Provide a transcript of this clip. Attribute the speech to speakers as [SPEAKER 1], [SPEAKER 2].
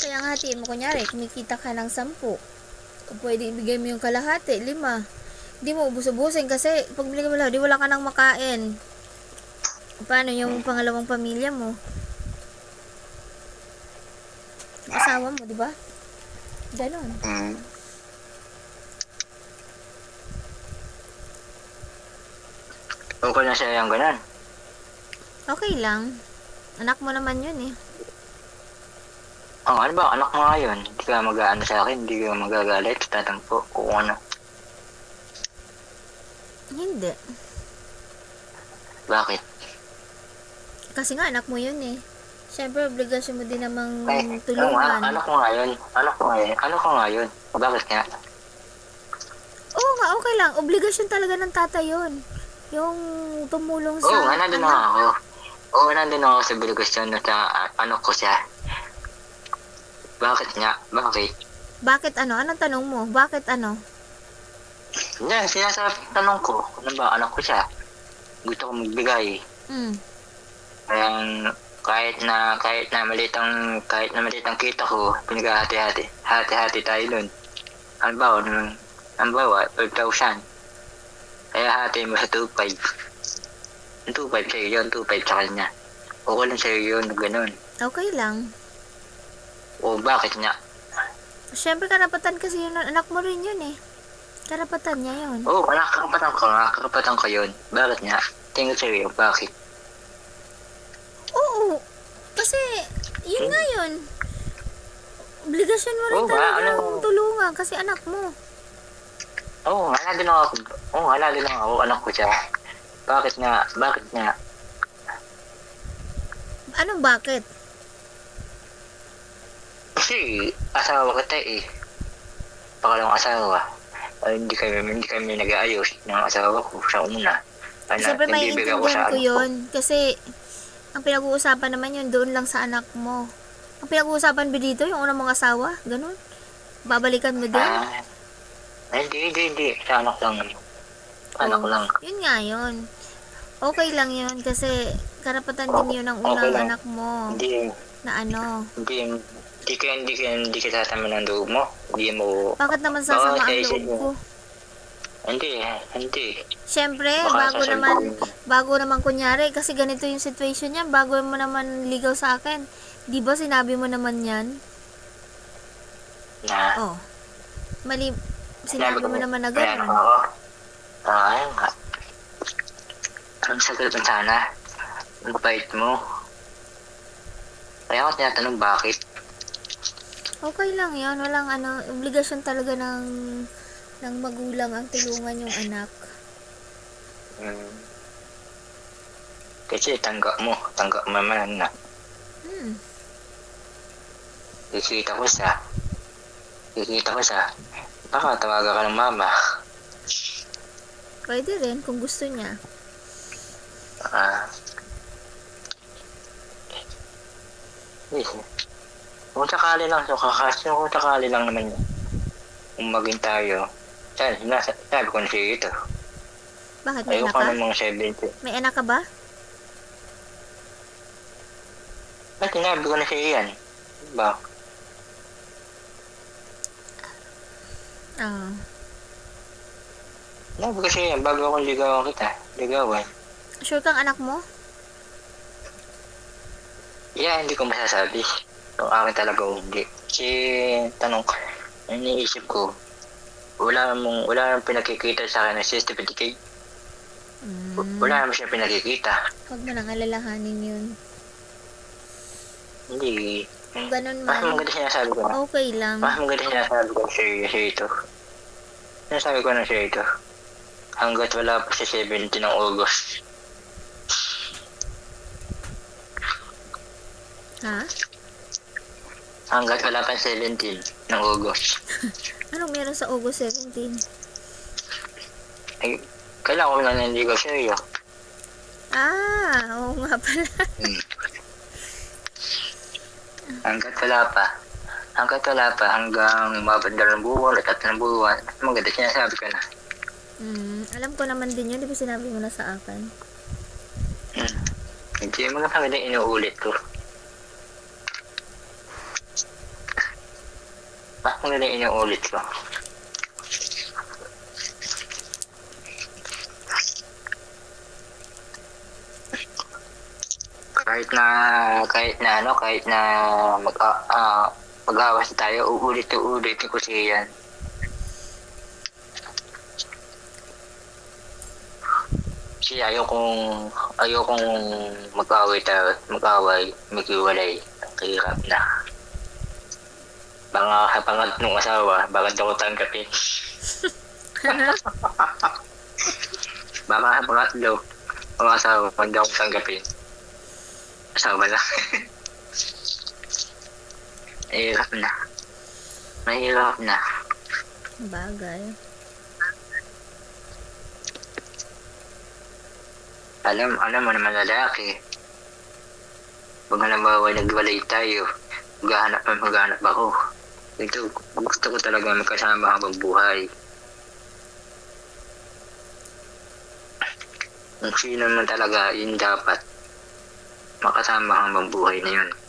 [SPEAKER 1] Kaya nga hatiin mo, kunyari, kumikita ka ng sampu. O pwede ibigay mo yung kalahati, lima. Hindi mo ubus-ubusin kasi pag binigay mo lahat, di wala ka nang makain. Paano yung pangalawang pamilya mo? Asawa mo, di ba? Ganon.
[SPEAKER 2] Mm. Okay na siya yung ganun.
[SPEAKER 1] Okay lang. Anak mo naman yun eh.
[SPEAKER 2] Ang ano ba, anak mo nga yun. Hindi ka mag-ano sa akin, hindi ka magagalit, tatampo, kung ano.
[SPEAKER 1] Hindi.
[SPEAKER 2] Bakit?
[SPEAKER 1] Kasi nga anak mo yun eh. Siyempre, obligasyon mo din namang
[SPEAKER 2] Ay, ano nga,
[SPEAKER 1] tulungan.
[SPEAKER 2] anak ko nga yun. Anak ko nga yun. Ano ko nga yun. Bakit nga?
[SPEAKER 1] Oo nga, okay lang. Obligasyon talaga ng tatay yun. Yung tumulong sa
[SPEAKER 2] Oo, nga, nandun
[SPEAKER 1] anak.
[SPEAKER 2] ako. Oo, nandun ako sa obligasyon na sa ano ko siya. Bakit nga? Bakit?
[SPEAKER 1] Bakit ano? Anong tanong mo? Bakit ano?
[SPEAKER 2] Hindi, sinasabi tanong ko. Ano ba, anak ko siya. Gusto ko magbigay.
[SPEAKER 1] Hmm.
[SPEAKER 2] Kaya kahit na kahit na maliit ang kahit na maliit ang kita ko, pinaghahati-hati. Hati-hati tayo nun. Ano ba, ano, ano ba, 12,000. Kaya hati mo sa 2,500. Yung 2,500 sa'yo yun, 2,500 sa kanya. Okay lang sa'yo yun, ganun.
[SPEAKER 1] Okay lang.
[SPEAKER 2] O bakit nga?
[SPEAKER 1] Siyempre, karapatan kasi yun. Anak mo rin yun eh. Karapatan niya yun.
[SPEAKER 2] Oo, oh, karapatan ko nga, karapatan ko yun. Bakit nga? Tingin sa'yo bakit?
[SPEAKER 1] Oo. Kasi, yun nga yun. Obligasyon mo rin
[SPEAKER 2] nga,
[SPEAKER 1] talaga
[SPEAKER 2] ano?
[SPEAKER 1] yung tulungan kasi anak mo.
[SPEAKER 2] Oo, oh, din ako. Oo, oh, din ako, anak ko siya. Bakit nga? Bakit nga?
[SPEAKER 1] Anong bakit?
[SPEAKER 2] Kasi asawa kita eh. Pangalawang asawa. Ay, hindi kami hindi kami nag-aayos ng asawa ko sa una. Ano,
[SPEAKER 1] Siyempre, may
[SPEAKER 2] nabibigay ako
[SPEAKER 1] intindihan
[SPEAKER 2] sa
[SPEAKER 1] ko yun. Kasi, ang pinag-uusapan naman yun doon lang sa anak mo. Ang pinag-uusapan ba dito, yung unang mga asawa? Ganun? Babalikan mo din?
[SPEAKER 2] Ah, hindi, hindi, hindi. Sa anak lang. Anak
[SPEAKER 1] Oo.
[SPEAKER 2] lang.
[SPEAKER 1] Yun nga yun. Okay lang yun kasi karapatan din yun ng
[SPEAKER 2] Okay
[SPEAKER 1] unang
[SPEAKER 2] lang.
[SPEAKER 1] anak mo
[SPEAKER 2] Hindi,
[SPEAKER 1] na ano.
[SPEAKER 2] hindi, hindi ka, hindi ka, hindi ka tatama ng loob mo. Hindi mo,
[SPEAKER 1] Bakit naman sasama ang loob ko?
[SPEAKER 2] hindi, hindi.
[SPEAKER 1] Siyempre,
[SPEAKER 2] Baka
[SPEAKER 1] bago naman, bago naman kunyari, kasi ganito yung situation niya, bago mo naman ligaw sa akin, di ba sinabi mo naman yan?
[SPEAKER 2] Na,
[SPEAKER 1] Oh. Mali, sinabi mo naman na
[SPEAKER 2] Ayan ako. Ah, nga. Ang sagot sana. Ang bait mo. Kaya ako tinatanong bakit.
[SPEAKER 1] Okay lang yun, walang ano, obligasyon talaga ng ng magulang ang tulungan yung anak.
[SPEAKER 2] Hmm. Kasi tanggap mo. Tanggap mo naman na.
[SPEAKER 1] Hmm.
[SPEAKER 2] Kikita ko sa. Kikita ko sa. Baka tawagan ka ng mama.
[SPEAKER 1] Pwede rin kung gusto niya.
[SPEAKER 2] Ah. Yes. Kung sakali lang, so kakasyo kung sakali lang naman yun. Kung maging tayo. Sabi, nasa, sabi ko na siya ito.
[SPEAKER 1] Bakit may anak
[SPEAKER 2] Ayoko
[SPEAKER 1] ka?
[SPEAKER 2] ng mga 70.
[SPEAKER 1] May anak ka ba?
[SPEAKER 2] Ba't sinabi ko na siya yan? Ba?
[SPEAKER 1] Ah.
[SPEAKER 2] Sinabi ko siya yan bago akong ligawan kita. Ligawan.
[SPEAKER 1] Sure kang anak mo?
[SPEAKER 2] Yeah, hindi ko masasabi. Kung akin talaga o hindi. Kasi, tanong ko, ang iniisip ko, wala mong, wala nang pinakikita sa akin ng certificate.
[SPEAKER 1] Hmm.
[SPEAKER 2] Wala naman siya pinakikita.
[SPEAKER 1] Huwag mo nang alalahanin yun.
[SPEAKER 2] Hindi.
[SPEAKER 1] Kung ganun
[SPEAKER 2] Mas
[SPEAKER 1] man,
[SPEAKER 2] maganda sinasabi ko na.
[SPEAKER 1] okay lang.
[SPEAKER 2] Mas maganda sinasabi ko siya, siya ito. Sinasabi ko na siya ito. Hanggat wala pa sa 17 ng August.
[SPEAKER 1] Ha?
[SPEAKER 2] Hanggat wala pa 17 ng August.
[SPEAKER 1] Anong meron sa August 17?
[SPEAKER 2] Ay, kailangan ko na nandigaw sa iyo.
[SPEAKER 1] Ah, oo nga pala.
[SPEAKER 2] Hanggat wala pa. Hanggat wala pa, hanggang mabot dalawang buwan o tatlong buwan, maganda sinasabi ko na.
[SPEAKER 1] Hmm, alam ko naman din yun. Di ba sinabi mo na sa akin?
[SPEAKER 2] Hmm. Hindi mo na maganda inuulit ko. Bakit nila inuulit ko? Kahit na, kahit na ano, kahit na mag, ah, mag-awas tayo, uulit-uulit ko siya yan. Kasi ayokong, ayokong mag-away tayo, mag-away, maghiwalay. Hirap na. Baka sa pangatlong asawa, bakit ako tanggapin? Baka sa pangatlo, mga asawa, hindi ako tanggapin. Asawa lang. Mahirap na. Mahirap na.
[SPEAKER 1] Bagay.
[SPEAKER 2] Alam, alam mo naman lalaki. Pag halimbawa nagwalay tayo, maghahanap na maghahanap ako. Ito, gusto ko talaga magkasama habang buhay. Kung sino man talaga, yun dapat. Makasama habang buhay na yun.